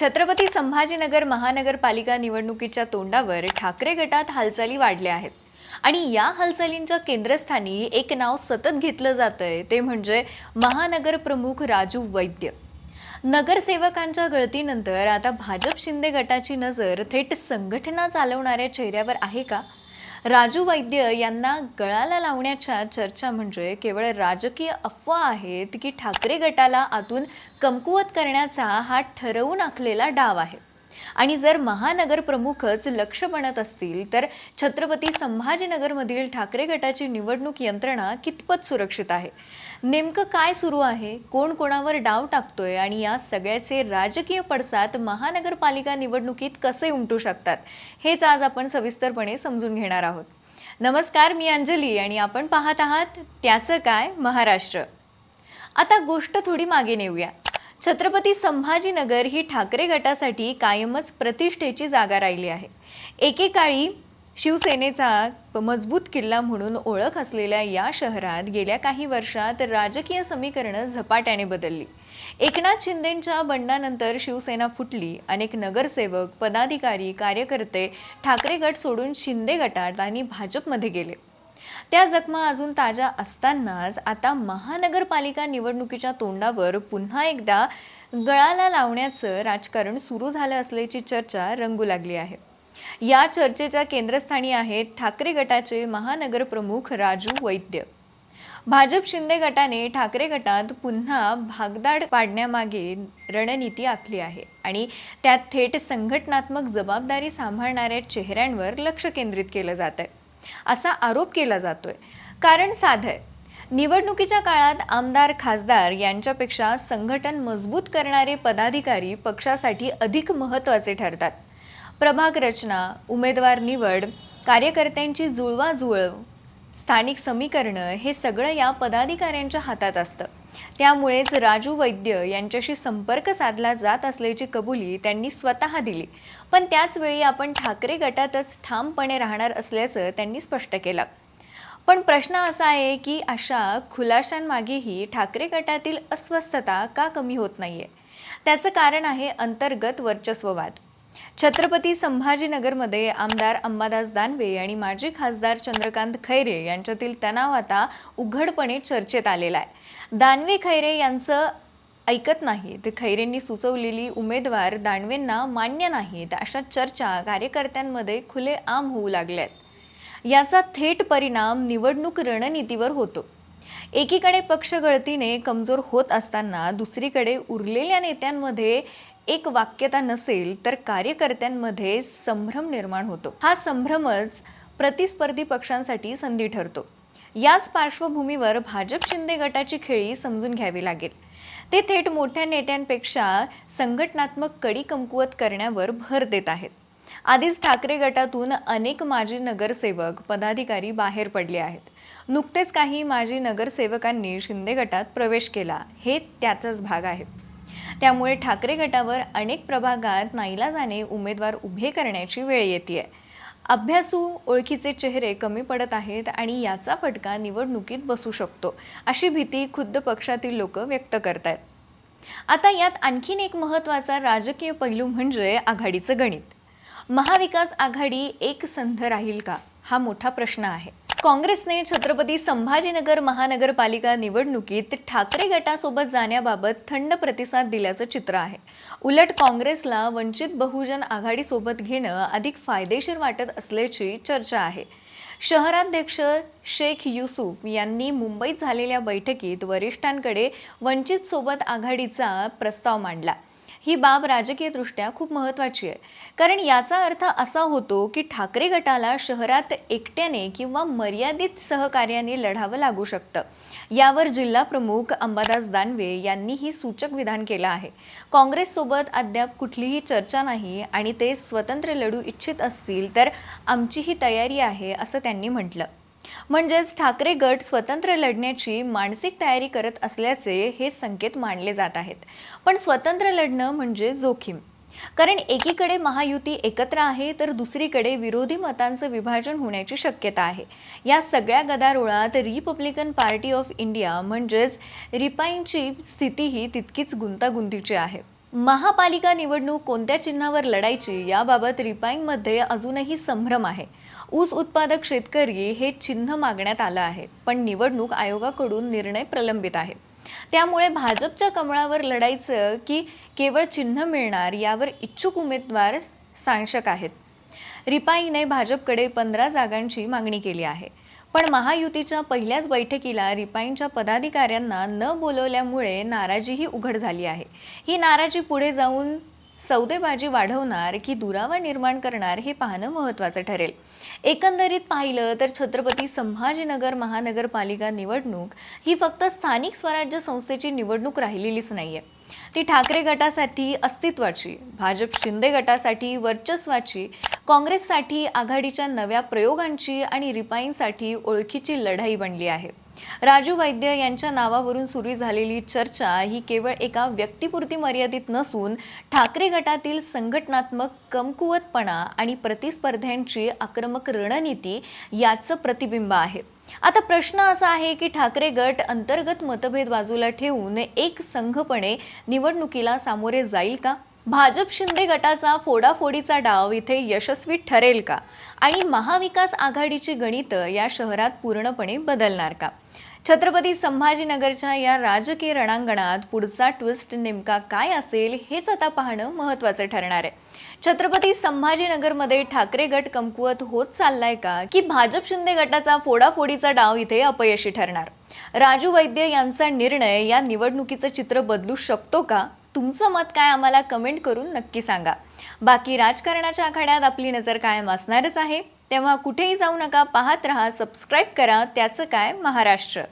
छत्रपती संभाजीनगर महानगरपालिका निवडणुकीच्या तोंडावर ठाकरे गटात हालचाली वाढल्या आहेत. आणि या हालचालींच्या केंद्रस्थानी एक नाव सतत घेतलं जातंय ते म्हणजे महानगर प्रमुख राजू वैद्य. नगरसेवकांच्या गळतीनंतर आता भाजप शिंदे गटाची नजर थेट संघटना चालवणाऱ्या चेहऱ्यावर आहे का? राजू वैद्य यांना गळाला लावण्याच्या चर्चा म्हणजे केवळ राजकीय अफवा आहेत की ठाकरे गटाला आतून कमकुवत करण्याचा हा ठरवून आखलेला डाव आहे. आणि जर महानगर प्रमुखच लक्ष बनत असतील तर छत्रपती संभाजीनगरमधील ठाकरे गटाची निवडणूक यंत्रणा कितपत सुरक्षित आहे? नेमकं काय सुरू आहे? कोण कोणावर डाव टाकतोय? आणि या सगळ्याचे राजकीय पडसाद महानगरपालिका निवडणुकीत कसे उमटू शकतात? हेच आज आपण सविस्तरपणे समजून घेणार आहोत. नमस्कार मी अंजली आणि आपण पाहत आहात त्याचं काय महाराष्ट्र. आता गोष्ट थोडी मागे नेऊया. छत्रपती संभाजीनगर ही ठाकरे गटासाठी कायमच प्रतिष्ठेची जागा राहिली आहे. एकेकाळी शिवसेनेचा मजबूत किल्ला म्हणून ओळख असलेल्या या शहरात गेल्या काही वर्षात राजकीय समीकरणं झपाट्याने बदलली. एकनाथ शिंदेंच्या बंडानंतर शिवसेना फुटली. अनेक नगरसेवक पदाधिकारी कार्यकर्ते ठाकरे गट सोडून शिंदे गटात आणि भाजपमध्ये गेले. त्या जखमा अजून ताज्या असतानाच आता महानगरपालिका निवडणुकीच्या तोंडावर पुन्हा एकदा गळाला लावण्याचं राजकारण सुरू झालं असल्याची चर्चा रंगू लागली आहे. या चर्चेच्या केंद्रस्थानी आहेत ठाकरे गटाचे महानगर प्रमुख राजू वैद्य. भाजप शिंदे गटाने ठाकरे गटात पुन्हा भागदाड पाडण्यामागे रणनीती आखली आहे आणि त्यात थेट संघटनात्मक जबाबदारी सांभाळणाऱ्या चेहऱ्यांवर लक्ष केंद्रित केलं जात आहे असा आरोप केला जातोय. कारण साधं आहे. निवडणुकीच्या काळात आमदार खासदार यांच्यापेक्षा संघटन मजबूत करणारे पदाधिकारी पक्षासाठी अधिक महत्त्वाचे ठरतात. प्रभाग रचना उमेदवार निवड कार्यकर्त्यांची जुळवाजुळव स्थानिक समीकरणं हे सगळं या पदाधिकाऱ्यांच्या हातात असतं. त्यामुळेच राजू वैद्य यांच्याशी संपर्क साधला जात असल्याची कबुली त्यांनी स्वतः दिली. पण त्याचवेळी आपण ठाकरे गटातच ठामपणे राहणार असल्याचं त्यांनी स्पष्ट केलं. पण प्रश्न असा आहे की अशा खुलाशांमागेही ठाकरे गटातील अस्वस्थता का कमी होत नाहीये? त्याचं कारण आहे अंतर्गत वर्चस्ववाद. छत्रपती संभाजीनगरमध्ये आमदार अंबादास दानवे आणि माजी खासदार चंद्रकांत खैरे यांच्यातील तणाव आता उघडपणे चर्चेत आलेला आहे. दानवे खैरे यांचं ऐकत नाहीत खैरेंनी सुचवलेली उमेदवार दानवेंना मान्य नाहीत अशा चर्चा कार्यकर्त्यांमध्ये खुले आम होऊ लागल्यात याचा थेट परिणाम निवडणूक रणनीतीवर होतो. एकीकडे पक्षगळतीने कमजोर होत असताना दुसरीकडे उरलेल्या नेत्यांमध्ये एक वाक्यता नसेल तर कार्यकर्त्यांमध्ये संभ्रम निर्माण होतो. हा संभ्रमच प्रतिस्पर्धी पक्षांसाठी संधी ठरतो. याच पार्श्वभूमीवर भाजप शिंदे गटाची खेळी समजून घ्यावी लागेल. ते थेट मोठ्या नेत्यांपेक्षा संघटनात्मक कडी कमकुवत करण्यावर भर देत आहेत. आधीच ठाकरे गटातून अनेक माजी नगरसेवक पदाधिकारी बाहेर पडले आहेत. नुकतेच काही माजी नगरसेवकांनी शिंदे गटात प्रवेश केला. हे त्याचाच भाग आहे. त्यामुळे ठाकरे गटावर अनेक प्रभागात नाईलाजाने उमेदवार उभे करण्याची वेळ येते अभ्यासू ओळखीचे चेहरे कमी पडत आहेत आणि याचा फटका निवडणुकीत बसू शकतो अशी भीती खुद्द पक्षातील लोक व्यक्त करतायत. आता यात आणखीन एक महत्त्वाचा राजकीय पैलू म्हणजे आघाडीचं गणित. महाविकास आघाडी एक संध राहील का? हा मोठा प्रश्न आहे. काँग्रेसने छत्रपती संभाजीनगर महानगरपालिका निवडणुकीत ठाकरे गटासोबत जाण्याबाबत थंड प्रतिसाद दिल्याचं चित्र आहे. उलट काँग्रेसला वंचित बहुजन आघाडीसोबत घेणं अधिक फायदेशीर वाटत असल्याची चर्चा आहे. शहराध्यक्ष शेख युसुफ यांनी मुंबईत झालेल्या बैठकीत वरिष्ठांकडे वंचित सोबत आघाडीचा प्रस्ताव मांडला. ही बाब राजकीयदृष्ट्या खूप महत्त्वाची आहे. कारण याचा अर्थ असा होतो की ठाकरे गटाला शहरात एकट्याने किंवा मर्यादित सहकार्याने लढावं लागू शकतं. यावर जिल्हा प्रमुख अंबादास दानवे यांनीही सूचक विधान केलं आहे. काँग्रेससोबत अद्याप कुठलीही चर्चा नाही आणि ते स्वतंत्र लढू इच्छित असतील तर आमची ही तयारी आहे असं त्यांनी म्हटलं. म्हणजेच ठाकरे गट स्वतंत्र लढण्याची मानसिक तयारी करत असल्याचे हे संकेत मानले जात आहेत. पण स्वतंत्र लढणं म्हणजे जोखीम. कारण एकीकडे महायुती एकत्र आहे तर दुसरीकडे विरोधी मतांचं विभाजन होण्याची शक्यता आहे. या सगळ्या गदारोळात रिपब्लिकन पार्टी ऑफ इंडिया म्हणजेच रिपाईंची स्थितीही तितकीच गुंतागुंतीची आहे. महापालिका निवडणूक कोणत्या चिन्हावर लढायची याबाबत रिपाईंगमध्ये अजूनही संभ्रम आहे. ऊस उत्पादक शेतकरी हे चिन्ह मागण्यात आलं आहे पण निवडणूक आयोगाकडून निर्णय प्रलंबित आहे. त्यामुळे भाजपच्या कमळावर लढायचं की केवळ चिन्ह मिळणार यावर इच्छुक उमेदवार सांशक आहेत. रिपाईने भाजपकडे पंधरा जागांची मागणी केली आहे. पण महायुतीच्या पहिल्याच बैठकीला रिपाईंच्या पदाधिकाऱ्यांना न बोलवल्यामुळे नाराजीही उघड झाली आहे. ही नाराजी पुढे जाऊन सौदेबाजी वाढवणार की दुरावा निर्माण करणार हे पाहणं महत्त्वाचं ठरेल. एकंदरीत पाहिलं तर छत्रपती संभाजीनगर महानगरपालिका निवडणूक ही फक्त स्थानिक स्वराज्य संस्थेची निवडणूक राहिलेलीच नाही आहे ती ठाकरे गटासाठी अस्तित्वाची भाजप शिंदे गटासाठी वर्चस्वाची काँग्रेससाठी आघाडीच्या नव्या प्रयोगांची आणि रिपाईंसाठी ओळखीची लढाई बनली आहे. राजू वैद्य यांच्या नावावरून सुरू झालेली चर्चा ही केवळ एका व्यक्तीपुरती मर्यादित नसून ठाकरे गटातील संघटनात्मक कमकुवतपणा आणि प्रतिस्पर्ध्यांची आक्रमक रणनीती याचं प्रतिबिंब आहे. आता प्रश्न असा आहे की ठाकरे गट अंतर्गत मतभेद बाजूला ठेवून एक संघपणे निवडणुकीला सामोरे जाईल का? भाजप शिंदे गटाचा फोडाफोडीचा डाव इथे यशस्वी ठरेल का? आणि महाविकास आघाडीची गणितं या शहरात पूर्णपणे बदलणार का? छत्रपती संभाजीनगरच्या या राजकीय रणांगणात पुढचा ट्विस्ट नेमका काय असेल हेच आता पाहणं महत्त्वाचं ठरणार आहे. छत्रपती संभाजीनगरमध्ये ठाकरे गट कमकुवत होत चाललाय का की भाजप शिंदे गटाचा फोडाफोडीचा डाव इथे अपयशी ठरणार? राजू वैद्य यांचा निर्णय या निवडणुकीचं चित्र बदलू शकतो का? तुमचं मत काय आम्हाला कमेंट करून नक्की सांगा. बाकी राजकारणाच्या आखाड्यात आपली नजर कायम असणारच आहे. तेव्हा कुठेही जाऊ नका पाहत रहा सबस्क्राईब करा. त्याचं काय? महाराष्ट्र.